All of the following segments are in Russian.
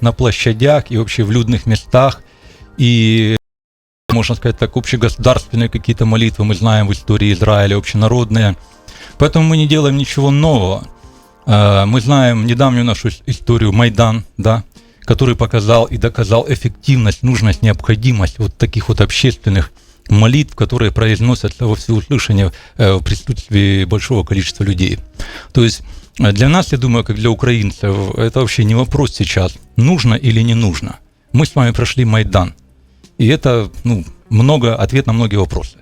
на площадях и вообще в людных местах. И, можно сказать так, общегосударственные какие-то молитвы мы знаем в истории Израиля, общенародные. Поэтому мы не делаем ничего нового. Э, Мы знаем недавнюю нашу ис- историю Майдан, да, который показал и доказал эффективность, нужность, необходимость вот таких вот общественных молитв, которые произносятся во всеуслышание э, в присутствии большого количества людей. То есть для нас, я думаю, как для украинцев, это вообще не вопрос сейчас, нужно или не нужно. Мы с вами прошли Майдан. И это ну, много, ответ на многие вопросы.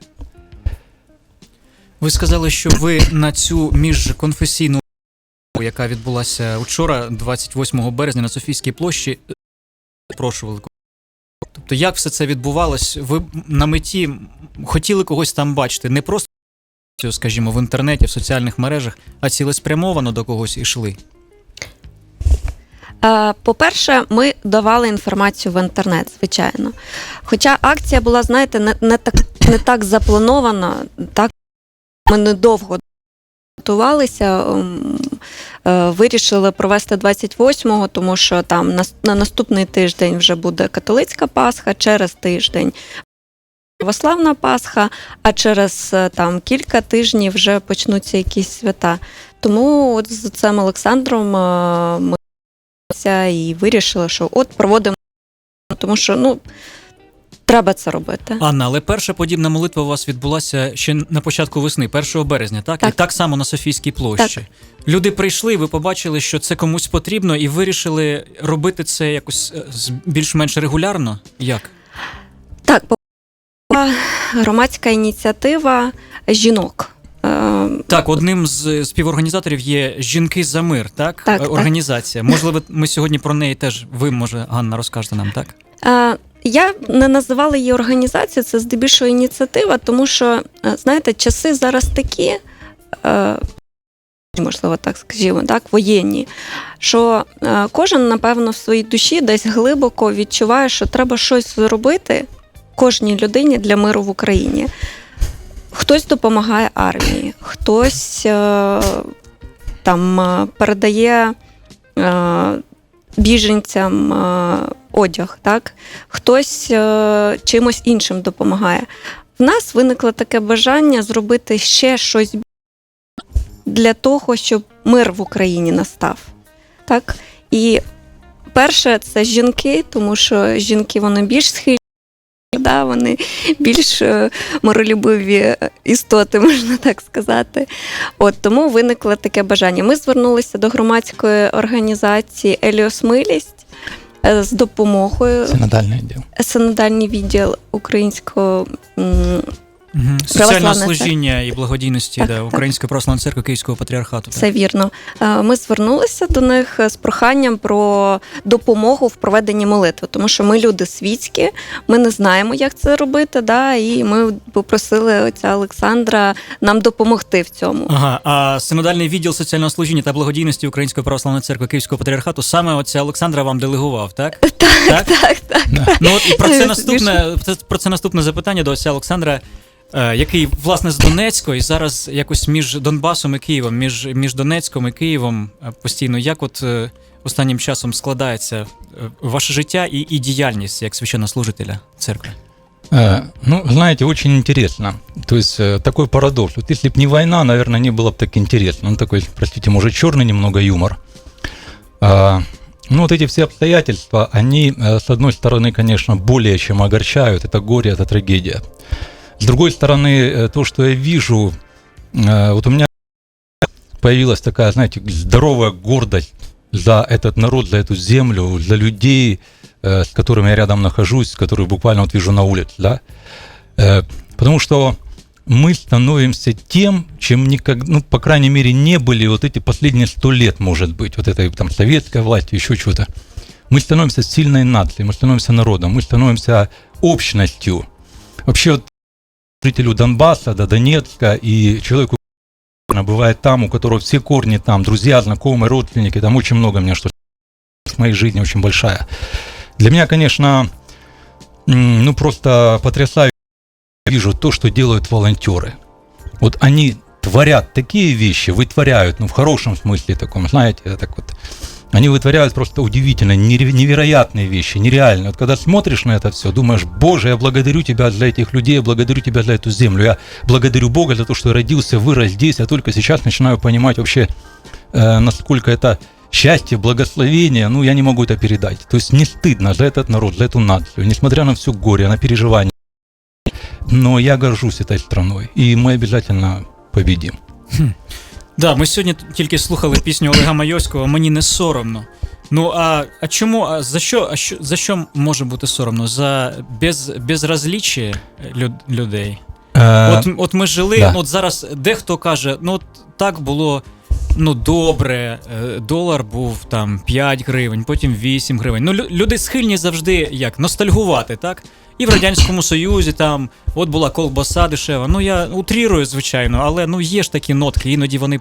Ви сказали, що ви на цю міжконфесійну яка відбулася вчора, 28 березня на Софійській площі, запрошували. Тобто, як все це відбувалось? Ви на меті хотіли когось там бачити, не просто, скажімо, в інтернеті, в соціальних мережах, а цілеспрямовано до когось ішли. Е, По-перше, ми давали інформацію в інтернет, звичайно. Хоча акція була, знаєте, не, не, так, не так запланована, так ми недовго готувалися. ем, е, Вирішили провести 28-го, тому що там на, на наступний тиждень вже буде католицька Пасха, через тиждень православна Пасха, а через е, там кілька тижнів вже почнуться якісь свята. Тому от з цим Олександром е, ми і вирішили, що от проводимо, тому що ну треба це робити. Анна, але перша подібна молитва у вас відбулася ще на початку весни, 1 березня, так? Так. І так само на Софійській площі. Люди прийшли, ви побачили, що це комусь потрібно, і вирішили робити це якось е, більш-менш регулярно. Як? Так, громадська ініціатива жінок. Е, Так, одним з співорганізаторів є Жінки за мир, так? Так, Е, так. Організація. Можливо, ми сьогодні про неї теж ви, може, Ганна, розкажете нам, так? Е, Я не називала її організацією, це здебільшого ініціатива, тому що, знаєте, часи зараз такі, можливо, так скажімо, так, воєнні, що кожен, напевно, в своїй душі десь глибоко відчуває, що треба щось зробити кожній людині для миру в Україні. Хтось допомагає армії, хтось е, там е, передає. е, біженцям е, одяг, так? хтось е, чимось іншим допомагає. В нас виникло таке бажання зробити ще щось для того, щоб мир в Україні настав. Так? І перше, це жінки, тому що жінки вони більш схильні. Вони більш е, миролюбиві істоти, можна так сказати. От тому виникло таке бажання. Ми звернулися до громадської організації Еліосмилість е, з допомогою Синодальний відділ синодальний відділ українського Угу. Церква. служіння і благодійності Так, да, так. Української православної церкви Київського патріархату. Це вірно. Е, Ми звернулися до них з проханням про допомогу в проведенні молитви, тому що ми люди світські, ми не знаємо, як це робити. Да, і ми попросили отця Олександра нам допомогти в цьому. Ага, а синодальний відділ соціального служіння та благодійності Української православної церкви Київського патріархату саме отця Олександра вам делегував, так? Так, Так, так. Ну от і про це наступне про це наступне запитання до отця Олександра, е, який власне з Донецького і зараз якось між Донбасом і Києвом, між, між Донецьком і Києвом е, постійно. Як от е, останнім часом складається е, ваше життя і, і діяльність як священнослужителя церкви? Э, Ну, знаете, очень интересно. То есть э, такой парадокс. Вот если бы не война, наверное, не было бы так интересно. Ну, такой, простите, может, черный немного юмор. А, Ну, вот эти все обстоятельства, они, э, с одной стороны, конечно, более чем огорчают. Это горе, это трагедия. С другой стороны, э, то, что я вижу, э, вот у меня появилась такая, знаете, здоровая гордость за этот народ, за эту землю, за людей, э, с которыми я рядом нахожусь, которых буквально вот вижу на улице, да. Потому что мы становимся тем, чем никак, ну, по крайней мере, не были вот эти последние сто лет, может быть, вот этой там советской власти, еще чего-то. Мы становимся сильной нацией, мы становимся народом, мы становимся общностью. Вообще, вот жителю Донбасса, до Донецка и человеку, бывает там, у которого все корни там, друзья, знакомые, родственники, там очень много меня что в моей жизни очень большая. Для меня, конечно, ну просто потрясающе вижу то, что делают волонтеры. Вот они творят такие вещи, вытворяют, ну в хорошем смысле таком, знаете, так вот они вытворяют просто удивительно, невероятные вещи, нереальные. Вот когда смотришь на это все, думаешь, Боже, я благодарю Тебя за этих людей, я благодарю Тебя за эту землю, я благодарю Бога за то, что я родился, вырос здесь, я только сейчас начинаю понимать вообще, э, насколько это счастье, благословение, ну, я не могу это передать. То есть не стыдно за этот народ, за эту нацию, несмотря на все горе, на переживания. Но я горжусь этой страной, и мы обязательно победим. Да, ми сьогодні тільки слухали пісню Олега Майовського Мені не соромно. Ну а, а чому? А за що, а що за що може бути соромно? За без, безразліччя люд, людей. Э, От, от ми жили, да. от зараз дехто каже, ну от так було ну добре, е, долар був там 5 гривень, потім 8 гривень. Ну, люди схильні завжди як ностальгувати, так? І в Радянському Союзі там от була колбаса дешева. Ну я утрірую, звичайно, але ну є ж такі нотки, іноді вони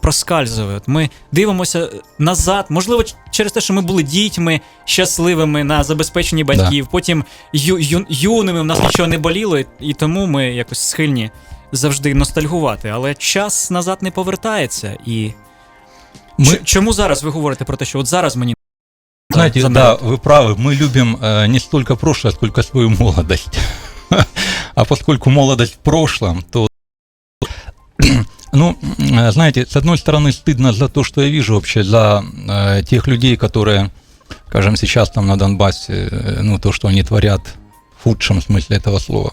проскальзують. Ми дивимося назад. Можливо, через те, що ми були дітьми щасливими на забезпеченні батьків, потім ю, ю, юними в нас нічого не боліло, і- тому ми якось схильні завжди ностальгувати. Але час назад не повертається. І Ч- чому зараз ви говорите про те, що от зараз мені Знаете, за да, вы правы. Мы любим э, не столько прошлое, сколько свою молодость. А поскольку молодость в прошлом, то... Ну, э, знаете, с одной стороны, стыдно за то, что я вижу вообще, за э, тех людей, которые, скажем, сейчас там на Донбассе, э, ну, то, что они творят в худшем смысле этого слова.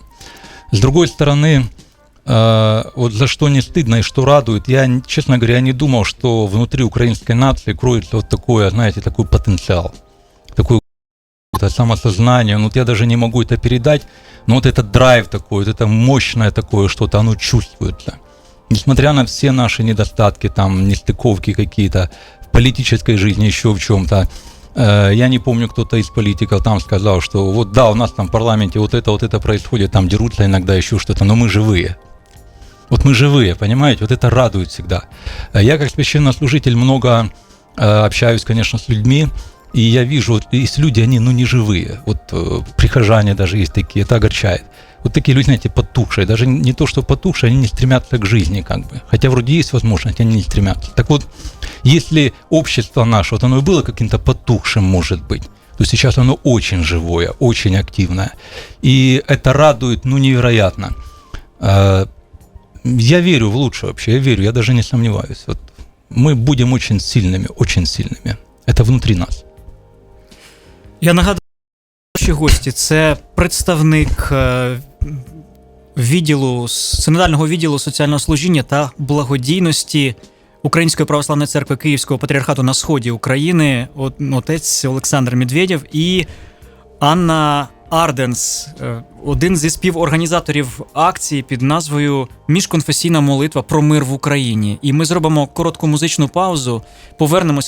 С другой стороны, вот за что не стыдно и что радует, я, честно говоря, не думал, что внутри украинской нации кроется вот такое, знаете, такой потенциал, такое самосознание, ну вот я даже не могу это передать, но вот этот драйв такой, вот это мощное такое что-то, оно чувствуется. Несмотря на все наши недостатки, там, нестыковки какие-то в политической жизни, еще в чем-то, Э, Я не помню, кто-то из политиков там сказал, что вот да, у нас там в парламенте вот это, вот это происходит, там дерутся иногда еще что-то, но мы живые. Вот мы живые, понимаете, вот это радует всегда. Э, Я как священнослужитель много э, общаюсь, конечно, с людьми, и я вижу, вот есть люди, они, ну, не живые. Вот э, прихожане даже есть такие, это огорчает. Вот такие люди, знаете, потухшие. Даже не то, что потухшие, они не стремятся к жизни, как бы. Хотя вроде есть возможность, они не стремятся. Так вот, если общество наше, вот оно и было каким-то потухшим, может быть, то сейчас оно очень живое, очень активное. И это радует, ну, невероятно. Э, Я верю в лучшее вообще, я верю, я даже не сомневаюсь. Вот мы будем очень сильными, очень сильными. Это внутри нас. Я нагадую, наші гості це представник е, відділу синодального відділу соціального служіння та благодійності Української православної церкви Київського патріархату на сході України, от- отець Олександр Медведєв і Анна Арденс, е, один зі співорганізаторів акції під назвою Міжконфесійна молитва про мир в Україні. І ми зробимо коротку музичну паузу, повернемося.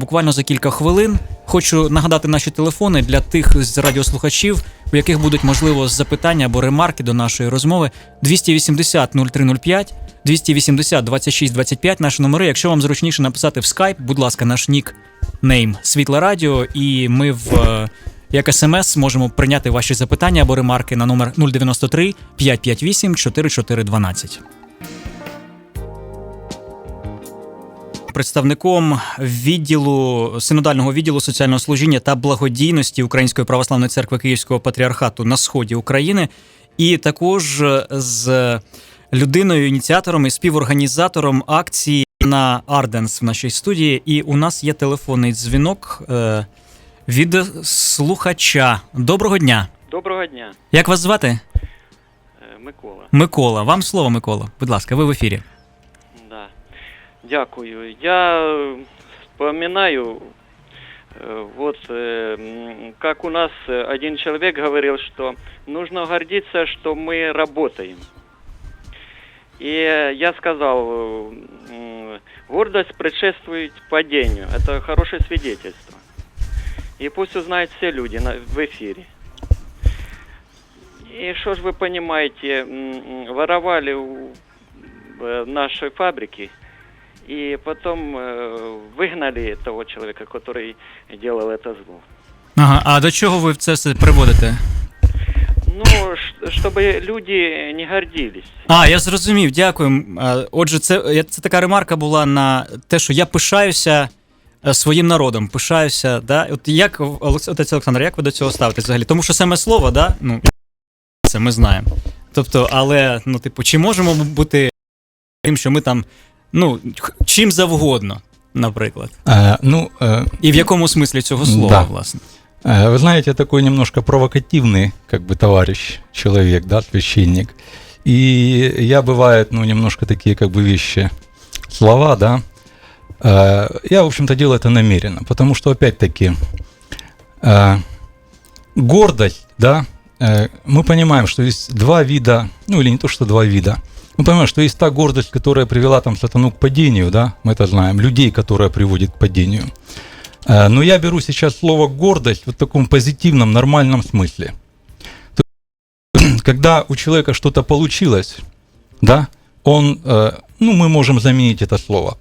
Буквально за кілька хвилин хочу нагадати наші телефони для тих з радіослухачів, у яких будуть можливо запитання або ремарки до нашої розмови. 280 0305, 280 26 25 наші номери. Якщо вам зручніше написати в Skype, будь ласка, наш нік нейм Світле Радіо, і ми в е, як смс можемо прийняти ваші запитання або ремарки на номер 093 558 4412. представником відділу синодального відділу соціального служіння та благодійності Української православної церкви Київського патріархату на сході України, і також з людиною, ініціатором і співорганізатором акції на Арденс в нашій студії. І у нас є телефонний дзвінок е, від слухача. Доброго дня! Доброго дня, Як вас звати? Е, Микола. Микола. Вам слово, Микола. Будь ласка, ви в ефірі. Да. Дякую. Я э, вспоминаю, э, вот э, м, как у нас э, один человек говорил, что нужно гордиться, что мы работаем. И э, я сказал, э, м, гордость предшествует падению. Это хорошее свидетельство. И пусть узнают все люди на, в эфире. И что ж вы понимаете, м, воровали у э, нашей фабрики, и потом э, выгнали того человека, который делал это зло. Ага, а до чого ви це все приводите? Ну, ш- чтобы люди не гордились. А, я зрозумів, дякую. М, а, Отже, це, я- це така ремарка була на те, що я пишаюся е, своїм народом, пишаюся. Да? От як Олекс- отець Олександр, як ви до цього ставитесь взагалі? Тому що саме слово, да? ну, це ми знаємо. Тобто, але, ну, типу, чи можемо ми бути тим, що ми там, ну, х- чим завгодно, наприклад? Э, ну, э, І в якому смислі цього слова, Да. власне? Э, Вы знаете, я такой немножко провокативный, как бы, товарищ, человек, да, священник. И я, бывает, ну, немножко такие, как бы, вещи, слова, да. Э, Я, в общем-то, делаю это намеренно, потому что, опять-таки, э, гордость, да, э, мы понимаем, что есть два вида, ну, или не то, что два вида, мы понимаем, что есть та гордость, которая привела там сатану к падению, да, мы это знаем, людей, которая приводит к падению. Но я беру сейчас слово гордость в таком позитивном, нормальном смысле. Есть, Когда у человека что-то получилось, да, он, ну, мы можем заменить это слово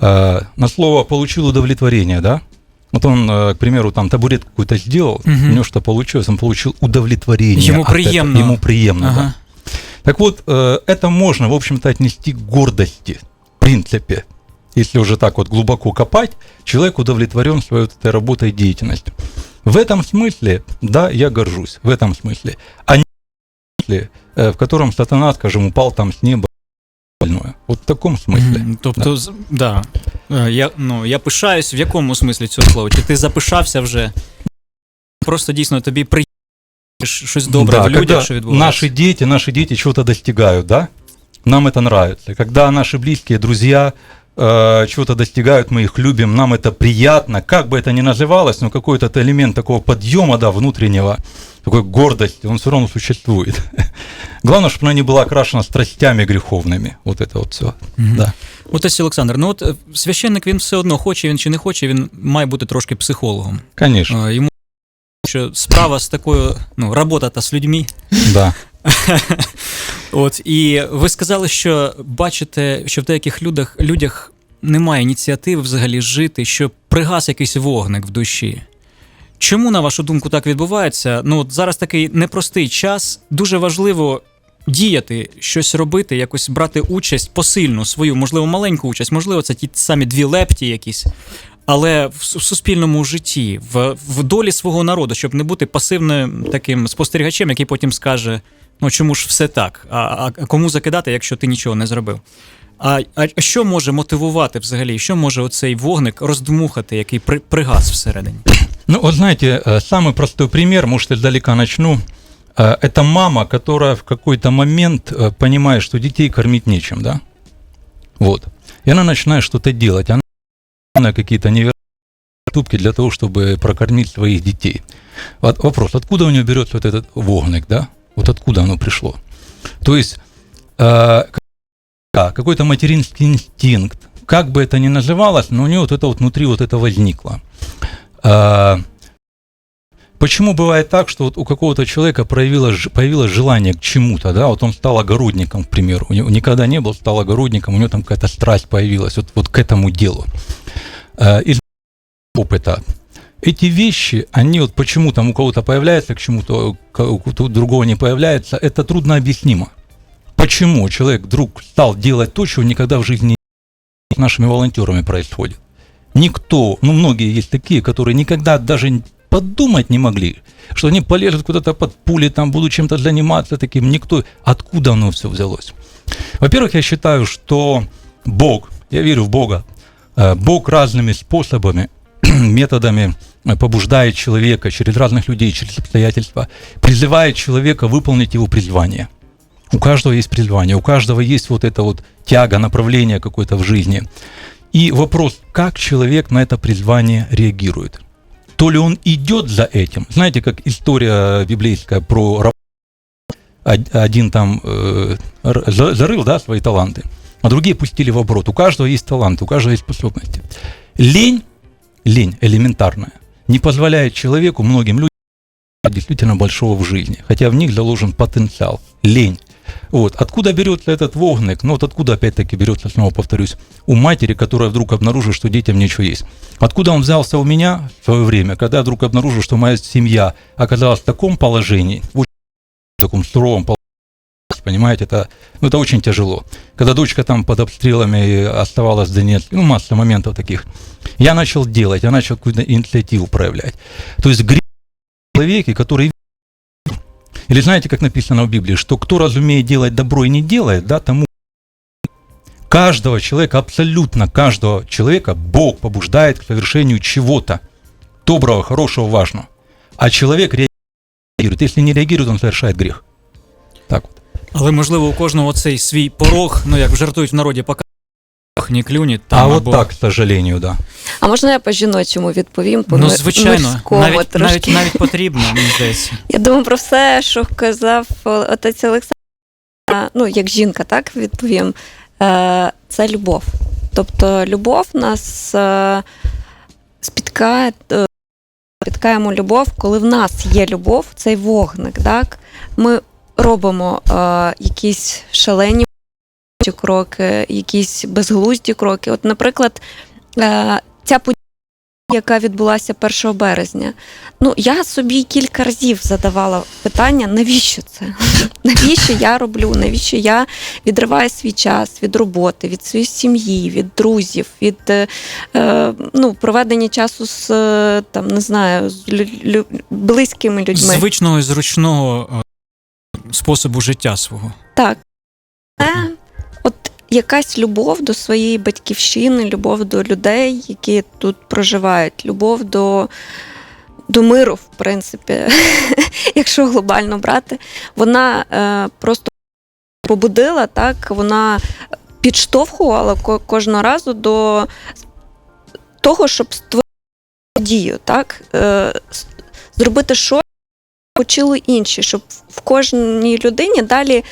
на слово получил удовлетворение, да. Вот он, э, к примеру, там табурет какой-то сделал, Мгм. у него что получилось, он получил удовлетворение. Ему приемно. Ему приемно, да. Ага. Так вот, э, это можно, в общем-то, отнести к гордости, в принципе. Если уже так вот глубоко копать, человек удовлетворен своей вот этой работой и деятельностью. В этом смысле, да, я горжусь, в этом смысле. А не э, в котором сатана, скажем, упал там с неба, остальное. Вот в таком смысле. Мгм. Тобто, з- да. Е, Я, ну, я пишаюсь в якому смислі цього слова? Чи ти запишався вже? Просто дійсно тобі приємно щось добре Да, в людях, когда що відбувається. наши дети, наши дети чего-то достигают, да? Нам это нравится. Когда наши близкие, друзья э, чего-то достигают, мы их любим, нам это приятно. Как бы это ни называлось, но какой-то это элемент такого подъема, да, внутреннего, такой гордости, он все равно существует. Главное, чтобы она не была окрашена страстями греховными. Вот это вот все. Мгм. Да. Отець Олександр, ну от е, священник він все одно хоче він чи не хоче, він має бути трошки психологом. Конечно, Е, Йому що справа з такою, ну, робота та з людьми. да. От і ви сказали, що бачите, що в деяких людях, людях немає ініціативи взагалі жити, що пригас якийсь вогник в душі. Чому, на вашу думку, так відбувається? Ну, от зараз такий непростий час. Дуже важливо діяти, щось робити, якось брати участь посильну свою, можливо, маленьку участь, можливо, це ті самі дві лепті якісь. Але в суспільному житті, в, в долі свого народу, щоб не бути пасивним таким спостерігачем, який потім скаже: ну чому ж все так? А, а, кому закидати, якщо ти нічого не зробив? А, а що може мотивувати взагалі? Що може оцей вогник роздмухати, який при, пригас всередині? Ну, вот знаете, э, самый простой пример, может, издалека начну. Э, Это мама, которая в какой-то момент э, понимает, что детей кормить нечем, да? Вот. И она начинает что-то делать. Она на какие-то невероятные поступки для того, чтобы прокормить своих детей. Вот вопрос, откуда у нее берется вот этот вогник, да? Вот откуда оно пришло? То есть, какой-то материнский инстинкт, как бы это ни называлось, но у нее вот это вот внутри вот это возникло. А, Почему бывает так, что вот у какого-то человека проявилось, появилось желание к чему-то, да, вот он стал огородником, к примеру, у него никогда не был, стал огородником, у него там какая-то страсть появилась вот, вот к этому делу. А, Из опыта. Эти вещи, они вот почему там у кого-то появляется, к чему-то у другого не появляется, это трудно объяснимо. Почему человек вдруг стал делать то, чего никогда в жизни с нашими волонтерами происходит? Никто, ну многие есть такие, которые никогда даже подумать не могли, что они полезут куда-то под пули, там будут чем-то заниматься таким. Никто, откуда оно все взялось? Во-первых, я считаю, что Бог, я верю в Бога, э, Бог разными способами, методами э, побуждает человека через разных людей, через обстоятельства, призывает человека выполнить его призвание. У каждого есть призвание, у каждого есть вот эта вот тяга, направление какое-то в жизни. И вопрос, как человек на это призвание реагирует. То ли он идет за этим. Знаете, как история библейская про один там э, зарыл да, свои таланты, а другие пустили в оборот. У каждого есть таланты, у каждого есть способности. Лень, лень элементарная, не позволяет человеку, многим людям действительно большого в жизни, хотя в них заложен потенциал. Лень. Вот. Откуда берется этот вогник? Ну вот откуда опять-таки берется, снова повторюсь, у матери, которая вдруг обнаружит, что детям нечего есть. Откуда он взялся у меня в свое время, когда я вдруг обнаружил, что моя семья оказалась в таком положении, в очень таком суровом положении, понимаете, это, ну, это очень тяжело. Когда дочка там под обстрелами оставалась в Донецке, ну, масса моментов таких, я начал делать, я начал какую-то инициативу проявлять. То есть грех человеке, который или знаете, как написано в Библии, что кто разумеет делать добро и не делает, да, тому каждого человека, абсолютно каждого человека Бог побуждает к совершению чего-то доброго, хорошего, важного. А человек реагирует. Если не реагирует, он совершает грех. Так вот. Але можливо у кожного цей свій порог, ну як жартують в народі, поки не клюнет. А Там, вот або... так, к сожалению, да. А можна я по-жіночому відповім? По Ну, звичайно, навіть, навіть, трошки. навіть потрібно, мені здається. Я думаю про все, що казав отець Олександр, ну, як жінка, так відповім. Е, Це любов. Тобто любов нас е, спіткає, е, спіткаємо любов, коли в нас є любов, цей вогник. Так? Ми робимо е, якісь шалені кроки, якісь безглузді кроки. От, наприклад, е, ця подія, яка відбулася 1 березня. Ну, я собі кілька разів задавала питання, навіщо це? Навіщо я роблю? Навіщо я відриваю свій час від роботи, від своєї сім'ї, від друзів, від е, е, ну, проведення часу з е, там, не знаю, з лю- лю- близькими людьми. Звичного і зручного способу життя свого. Так. Це якась любов до своєї батьківщини, любов до людей, які тут проживають, любов до, до миру, в принципі, якщо глобально брати, вона е, просто побудила, так, вона підштовхувала ко- кожного разу до того, щоб створити дію, так, е, зробити щось, почули інші, щоб в кожній людині далі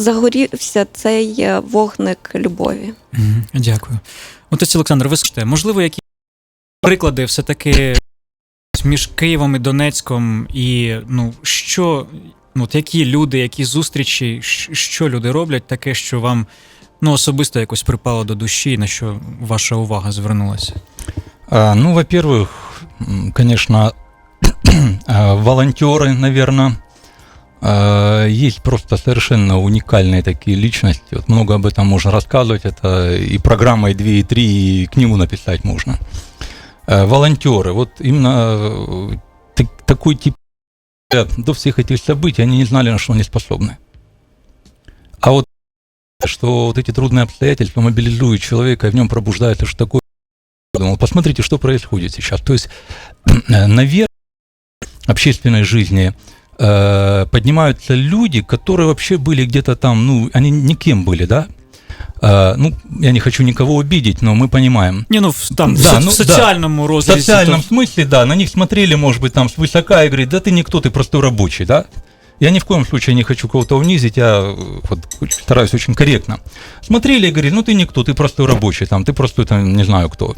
загорівся цей е, вогник любові. Дякую. Отець Олександр, ви скажете, можливо, які приклади все-таки між Києвом і Донецьком, і ну, що, ну, от які люди, які зустрічі, що люди роблять таке, що вам ну, особисто якось припало до душі, на що ваша увага звернулася? А, ну, во-первых, конечно, а, волонтеры, наверное, есть просто совершенно уникальные такие личности. Вот много об этом можно рассказывать. Это и программа, и 2, и 3, и книгу написать можно. А, Волонтеры, вот именно э, так- такой тип ребят, до всех этих событий они не знали, на что они способны. А вот что вот эти трудные обстоятельства мобилизуют человека, и в нем пробуждается что такое думал, посмотрите, что происходит сейчас. То есть, э, наверх общественной жизни э, поднимаются люди, которые вообще были где-то там, ну, они никем были, да? Э, ну, я не хочу никого обидеть, но мы понимаем. Ні, ну в- там Да, в, со- ну, в соціальному В розрізі. социальном то- смысле, да, на них смотрели, может быть, там свысока и говорит, да ты никто, ты простой рабочий, да? Я ни в коем случае не хочу кого-то унизить, я э, вот, стараюсь очень корректно. Смотрели и говорили, ну ты никто, ты простой рабочий, там, ты простой, там, не знаю кто.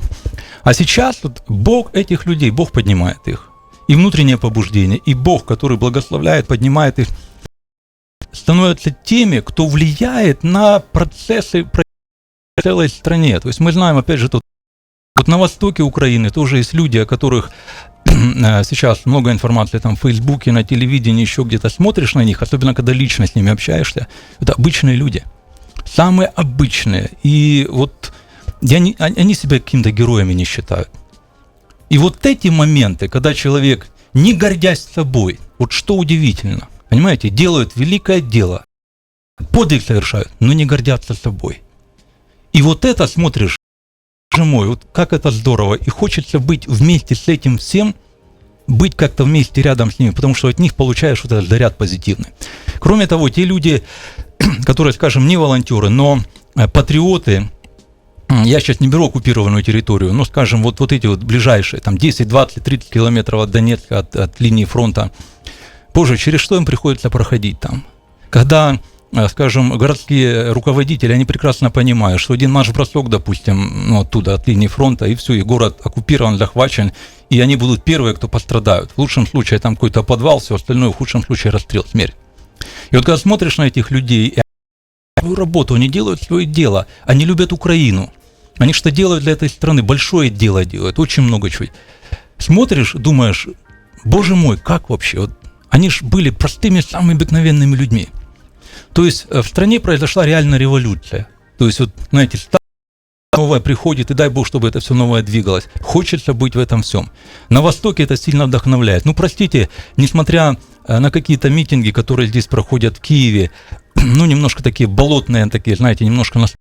А сейчас вот Бог этих людей, Бог поднимает их. И внутреннее побуждение, и Бог, который благословляет, поднимает их, становятся теми, кто влияет на процессы про- в целой стране. То есть мы знаем, опять же, тут вот на востоке Украины тоже есть люди, о которых э, сейчас много информации там в Фейсбуке, на телевидении, еще где-то смотришь на них, особенно когда лично с ними общаешься. Это обычные люди. Самые обычные. И вот я не, они себя какими-то героями не считают. И вот эти моменты, когда человек, не гордясь собой, вот что удивительно, понимаете, делают великое дело, подвиг совершают, но не гордятся собой. И вот это смотришь, боже мой, вот как это здорово. И хочется быть вместе с этим всем, быть как-то вместе рядом с ними, потому что от них получаешь вот этот заряд позитивный. Кроме того, те люди, которые, скажем, не волонтеры, но э, патриоты, я сейчас не беру оккупированную территорию, но, скажем, вот, вот эти вот ближайшие, там 10, 20, 30 километров от Донецка, от, от линии фронта, боже, через что им приходится проходить там? Когда э, скажем, городские руководители, они прекрасно понимают, что один наш бросок, допустим, ну, оттуда, от линии фронта, и все, и город оккупирован, захвачен, и они будут первые, кто пострадают. В лучшем случае там какой-то подвал, все остальное, в худшем случае расстрел, смерть. И вот когда смотришь на этих людей, свою работу, они делают свое дело, они любят Украину, они что делают для этой страны, большое дело делают, очень много чего. Смотришь, думаешь, боже мой, как вообще, вот, они же были простыми, самыми обыкновенными людьми. То есть э, в стране произошла реальная революция. То есть вот, знаете, новое приходит, и дай бог, чтобы это все новое двигалось. Хочется быть в этом всем. На Востоке это сильно вдохновляет. Ну, простите, несмотря э, на какие-то митинги, которые здесь проходят в Киеве, ну, немножко такие болотные, такие, знаете, немножко нас...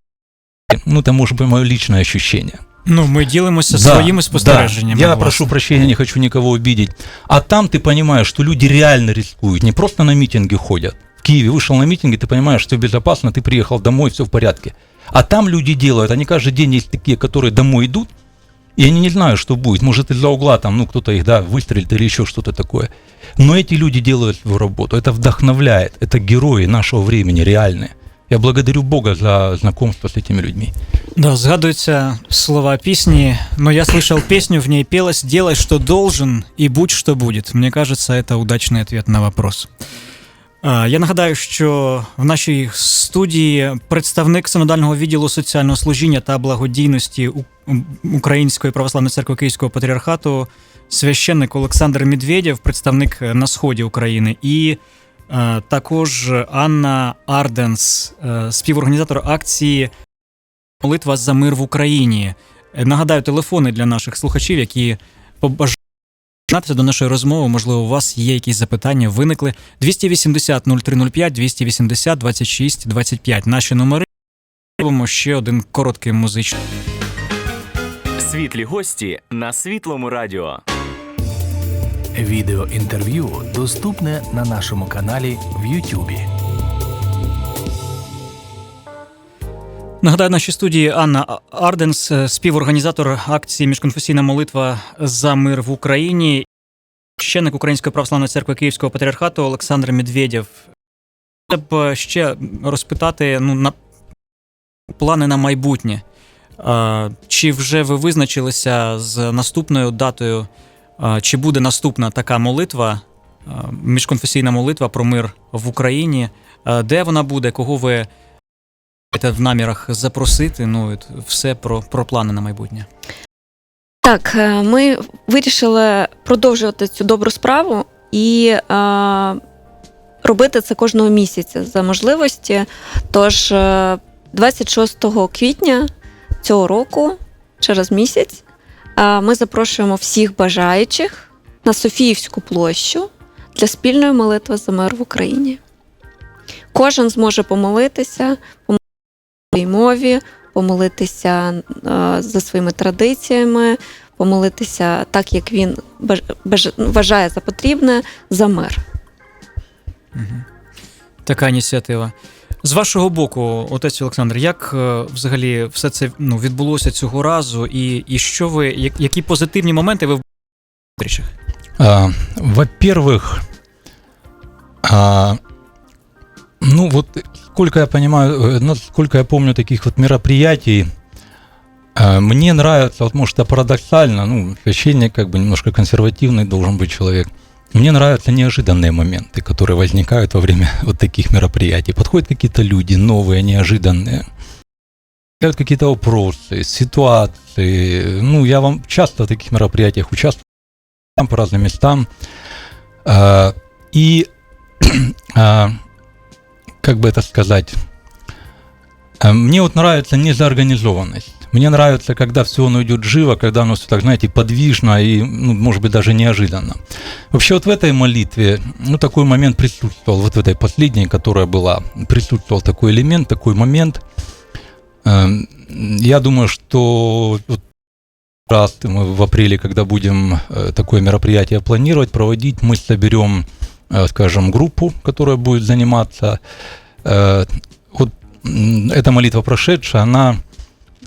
Ну, это может быть мое личное ощущение. Ну, ми ділимося Да, своїми спостереженнями. Да. Я прошу прощения, не хочу никого обидеть. А там ты понимаешь, что люди реально рискуют, не просто на митинги ходят. В Киеве вышел на митинги, ты понимаешь, что безопасно, ты приехал домой, все в порядке. А там люди делают, они каждый день есть такие, которые домой идут, и они не знают, что будет. Может, из-за угла там, ну, кто-то их, да, выстрелит или еще что-то такое. Но эти люди делают свою работу. Это вдохновляет. Это герои нашего времени, реальные. Я благодарю Бога за знакомство с этими людьми. Да, згадуються слова песни, но я слышал песню, в ней пелось «Делай, что должен, и будь, что будет». Мне кажется, это удачный ответ на вопрос. А, Я нагадаю, що в нашій студії представник синодального відділу соціального служіння та благодійності У- Української православної церкви Київського патріархату, священник Олександр Медведєв, представник е, на сході України, і е, також Анна Арденс, е, співорганізатор акції Молитва за мир в Україні. Е, Нагадаю, телефони для наших слухачів, які побажають до нашої розмови. Можливо, у вас є якісь запитання, виникли 280 0305, 280 26 25. Наші номери. Ще один короткий музичний. Світлі гості на світлому радіо. Відеоінтерв'ю доступне на нашому каналі в Ютубі. Нагадаю, нашій студії Анна Арденс, співорганізатор акції Міжконфесійна молитва за мир в Україні, священник Української православної церкви Київського патріархату Олександр Медведєв. Треба ще розпитати ну, на плани на майбутнє. Чи вже ви визначилися з наступною датою, чи буде наступна така молитва, міжконфесійна молитва про мир в Україні? Де вона буде, кого ви в намірах запросити? Ну, все про, про плани на майбутнє. Так, е, ми вирішили продовжувати цю добру справу і е, робити це кожного місяця за можливості. Тож, е, 26 квітня цього року, через місяць, е, ми запрошуємо всіх бажаючих на Софіївську площу для спільної молитви за мир в Україні. Кожен зможе помолитися, помолитися в своїй мові, помолитися за своїми традиціями, помолитися так, як він вважає за потрібне, за мир. Така ініціатива. З вашого боку, отець Олександр, як е, взагалі все це ну, відбулося цього разу, і, і що ви, я- які позитивні моменти ви в зустрічах? А, Во-первых, а, ну вот сколько я понимаю, э, насколько я помню таких вот мероприятий, а, мне нравится, вот может это парадоксально, ну, священник как бы немножко консервативный должен быть человек. Мне нравятся неожиданные моменты, которые возникают во время вот таких мероприятий. Подходят какие-то люди новые, неожиданные. Возникают какие-то вопросы, ситуации. Ну, я вам часто в таких мероприятиях участвую там по разным местам. А, И, а, как бы это сказать, а, мне вот нравится незаорганизованность. Мне нравится, когда все оно идет живо, когда оно все так, знаете, подвижно и, ну, может быть, даже неожиданно. Вообще вот в этой молитве, ну, такой момент присутствовал, вот в этой последней, которая была, присутствовал такой элемент, такой момент. Эм, Я думаю, что раз мы в апреле, когда будем э, такое мероприятие планировать, проводить, мы соберем, э, скажем, группу, которая будет заниматься. Э, Вот эта молитва прошедшая, она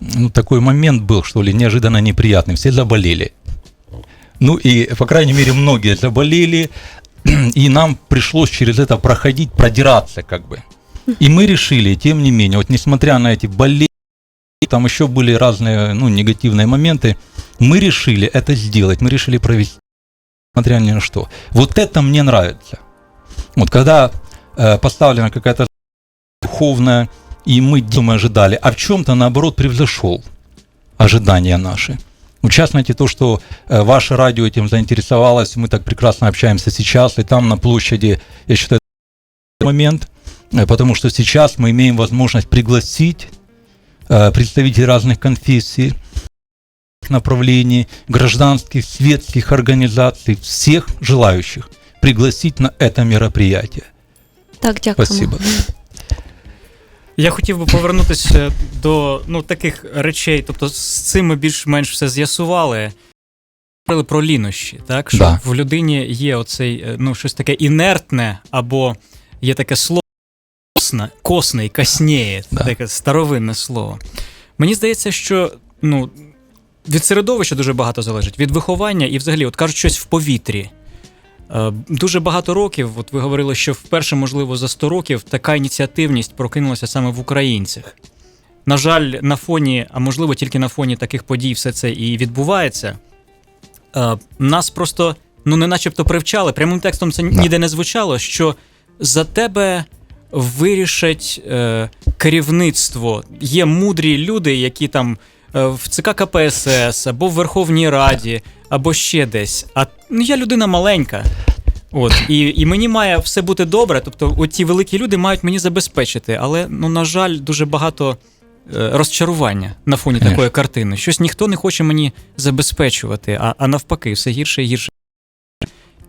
ну, такой момент был, что ли, неожиданно неприятный. Все заболели. Ну и, по крайней мере, многие заболели, и нам пришлось через это проходить, продираться как бы. И мы решили, тем не менее, вот несмотря на эти болезни, там еще были разные ну, негативные моменты, мы решили это сделать, мы решили провести, несмотря ни на что. Вот это мне нравится. Вот когда э, поставлена какая-то духовная, и мы, мы ожидали, а в чем-то, наоборот, превзошел ожидания наши. В частности, то, что э, ваше радио этим заинтересовалось, мы так прекрасно общаемся сейчас, и там на площади, я считаю, момент, э, потому что сейчас мы имеем возможность пригласить э, представителей разных конфессий, направлений, гражданских, светских организаций, всех желающих пригласить на это мероприятие. Так, дякуємо. Спасибо. Я хотів би повернутися до ну, таких речей. Тобто, з цим ми більш-менш все з'ясували. Говорили про лінощі, так? Що Да. в людині є оцей, е, ну, щось таке інертне, або є таке слово косне, косне і косніє, Да. таке старовинне слово. Мені здається, що ну, від середовища дуже багато залежить, від виховання і взагалі, от кажуть, щось в повітрі. Е, Дуже багато років, от ви говорили, що вперше, можливо, за 100 років така ініціативність прокинулася саме в українцях. На жаль, на фоні, а можливо, тільки на фоні таких подій все це і відбувається. Е, Нас просто, ну, не начебто привчали, прямим текстом це ніде не звучало, що за тебе вирішать е, керівництво. Є мудрі люди, які там в ЦК КПСС або в Верховній Раді, або ще десь. А ну, я людина маленька. От, і, і мені має все бути добре. Тобто, оті великі люди мають мені забезпечити. Але, ну, на жаль, дуже багато е, розчарування на фоні Конечно. такої картини. Щось ніхто не хоче мені забезпечувати, а, а навпаки, все гірше і гірше.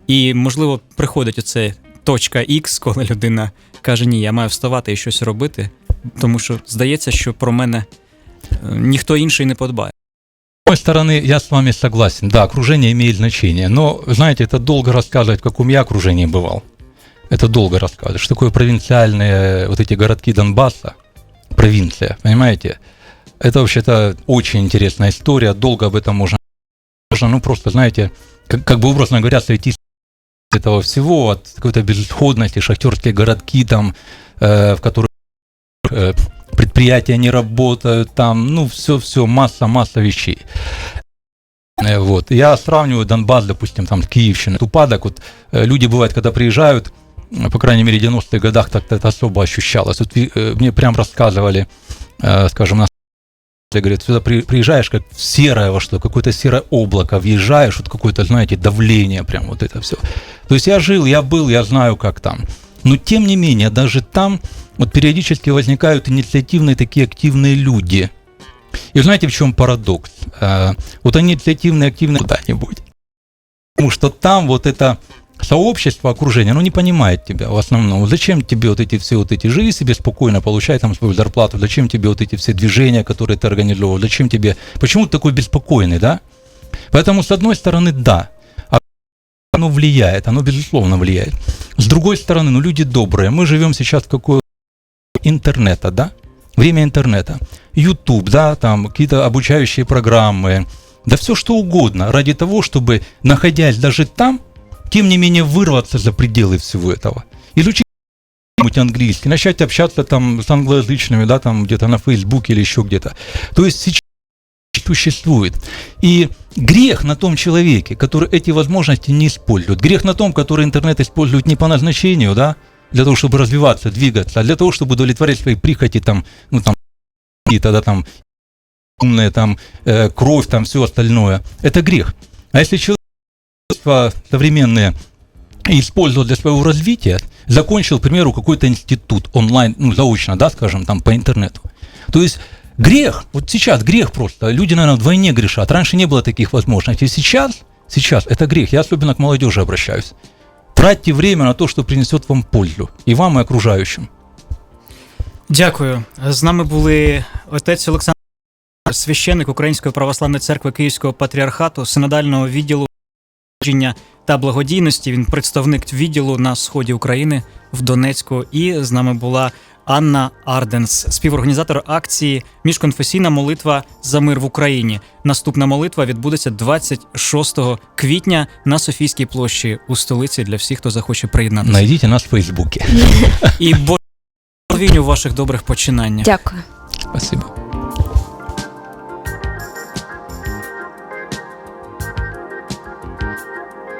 І, можливо, приходить оце точка X, коли людина каже: Ні, я маю вставати і щось робити, тому що здається, що про мене е, ніхто інший не подбає. С одной стороны, я с вами согласен. Да, окружение имеет значение. Но, знаете, это долго рассказывать, в каком я окружении бывал. Это долго рассказывать. Что такое провинциальные вот эти городки Донбасса? Провинция, понимаете? Это вообще-то очень интересная история. Долго об этом можно... можно ну, просто, знаете, как, как бы образно говоря, сойти с этого всего, от какой-то безысходности, шахтерские городки там, э, в которых э, предприятия не работают, там, ну, все-все, масса-масса вещей. Э, Вот. Я сравниваю Донбасс, допустим, там с Киевщиной. Упадок, вот э, люди бывают, когда приезжают, э, по крайней мере, в 90-х годах так это особо ощущалось. Вот мне прям рассказывали, скажем, на говорят, сюда при- приезжаешь как в серое во что, какое-то серое облако, въезжаешь, вот какое-то, знаете, давление, прям вот это все. То есть я жил, я был, я знаю, как там. Но тем не менее, даже там вот периодически возникают инициативные такие активные люди. И знаете, в чем парадокс? Э, Вот они инициативные, активные куда-нибудь. Потому что там вот это сообщество, окружение, оно не понимает тебя в основном. Зачем тебе вот эти все вот эти, живи себе спокойно, получай там свою зарплату, зачем тебе вот эти все движения, которые ты организовал, зачем тебе, почему ты такой беспокойный, да? Поэтому, с одной стороны, да, а оно влияет, оно безусловно влияет. С другой стороны, ну люди добрые, мы живем сейчас в какое интернета, да? Время интернета. YouTube, да, там какие-то обучающие программы, да все что угодно, ради того, чтобы, находясь даже там, тем не менее вырваться за пределы всего этого. Изучить английский, начать общаться там с англоязычными, да, там где-то на Фейсбуке или еще где-то. То есть сейчас существует. И грех на том человеке, который эти возможности не использует. Грех на том, который интернет использует не по назначению, да, для того, чтобы развиваться, двигаться, а для того, чтобы удовлетворять свои прихоти, там, ну там, и тогда там умная там э, кровь, там все остальное. Это грех. А если человек современные использовал для своего развития, закончил, к примеру, какой-то институт онлайн, ну, заочно, да, скажем, там, по интернету. То есть грех, вот сейчас грех просто, люди, наверное, вдвойне грешат. Раньше не было таких возможностей. Сейчас, сейчас это грех. Я особенно к молодежи обращаюсь. Тратьте время на то, что принесет вам пользу. И вам, и окружающим. Дякую. З нами були отець Олександр, священник Української православної церкви Київського патріархату, синодального відділу та благодійності. Він представник відділу на сході України в Донецьку. І з нами була Анна Арденс, співорганізатор акції Міжконфесійна молитва за мир в Україні. Наступна молитва відбудеться 26 квітня на Софійській площі у столиці для всіх, хто захоче приєднатися. Найдите нас в Фейсбуці. І Божевінь у ваших добрих починаннях. Дякую. Спасибо.